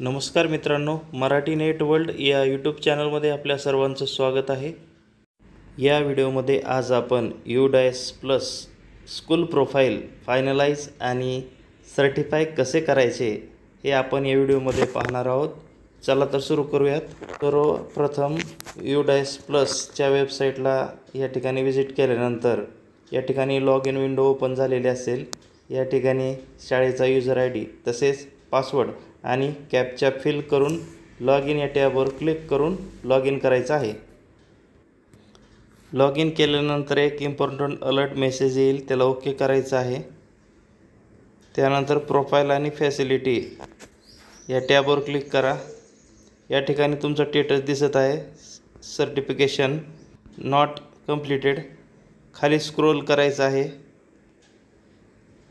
नमस्कार मित्रांनो Marathi net world या यूट्यूब चॅनलमध्ये आपल्या सर्वांचं स्वागत आहे. या व्हिडिओमध्ये आज आपण U DISE plus school profile finalise आणि सर्टिफाय कसे करायचे हे आपण या व्हिडिओमध्ये पाहणार आहोत. चला तर सुरू करूयात. सर्वप्रथम यू डायस प्लसच्या वेबसाईटला या ठिकाणी व्हिजिट केल्यानंतर या ठिकाणी लॉग इन विंडो ओपन झालेली असेल. या ठिकाणी शाळेचा युजर आय डी तसेच पासवर्ड आणि कॅपच्या फिल करून लॉग इन या टॅबवर क्लिक करून लॉग इन करायचं आहे. लॉग इन केल्यानंतर एक इम्पॉर्टंट अलर्ट मेसेज येईल त्याला ओके करायचं आहे. त्यानंतर प्रोफाईल आणि फॅसिलिटी या टॅबवर क्लिक करा. या ठिकाणी तुमचं स्टेटस दिसत आहे. सर्टिफिकेशन नॉट कम्प्लिटेड खाली स्क्रोल करायचं आहे.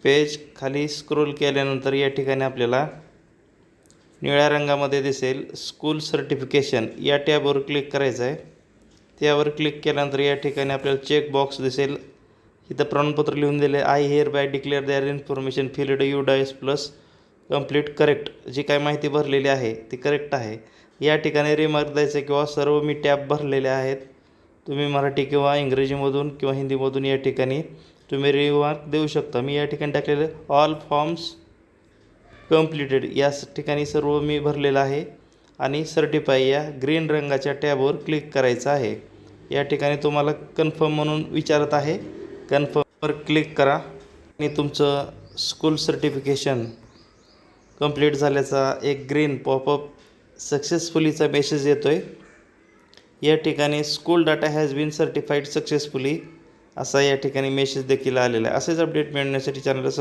पेज खाली स्क्रोल केल्यानंतर या ठिकाणी आपल्याला निळ्या रंगामध्ये दिसेल स्कूल सर्टिफिकेशन या टॅबवर क्लिक करायचं आहे. त्यावर क्लिक केल्यानंतर या ठिकाणी आपल्याला चेक बॉक्स दिसेल. इथं प्रमाणपत्र लिहून दिले I hereby declare that information filled U DISE plus complete correct जी काय माहिती भरलेली आहे ती करेक्ट आहे. या ठिकाणी रिमार्क द्यायचं किंवा सर्व मी टॅब भरलेले आहेत. तुम्ही मराठी किंवा इंग्रजीमधून किंवा हिंदीमधून या ठिकाणी तुम्ही रिमार्क देऊ शकता. मी या ठिकाणी टाकलेले ऑल फॉर्म्स कम्प्लिटेड या ठिकाणी सर्व मी भरलेलं आहे. आणि सर्टिफाय या ग्रीन रंगाच्या टॅबवर क्लिक करायचं आहे. या ठिकाणी तुम्हाला कन्फर्म म्हणून विचारत आहे. कन्फर्मवर क्लिक करा. आणि तुमचं स्कूल सर्टिफिकेशन कंप्लीट झाल्याचा एक ग्रीन पॉपअप सक्सेसफुलीचा मेसेज येतो आहे या ठिकाणी school data has been certified successfully असा या ठिकाणी मेसेज देखील आलेला आहे. असेच अपडेट मिळण्यासाठी चॅनलला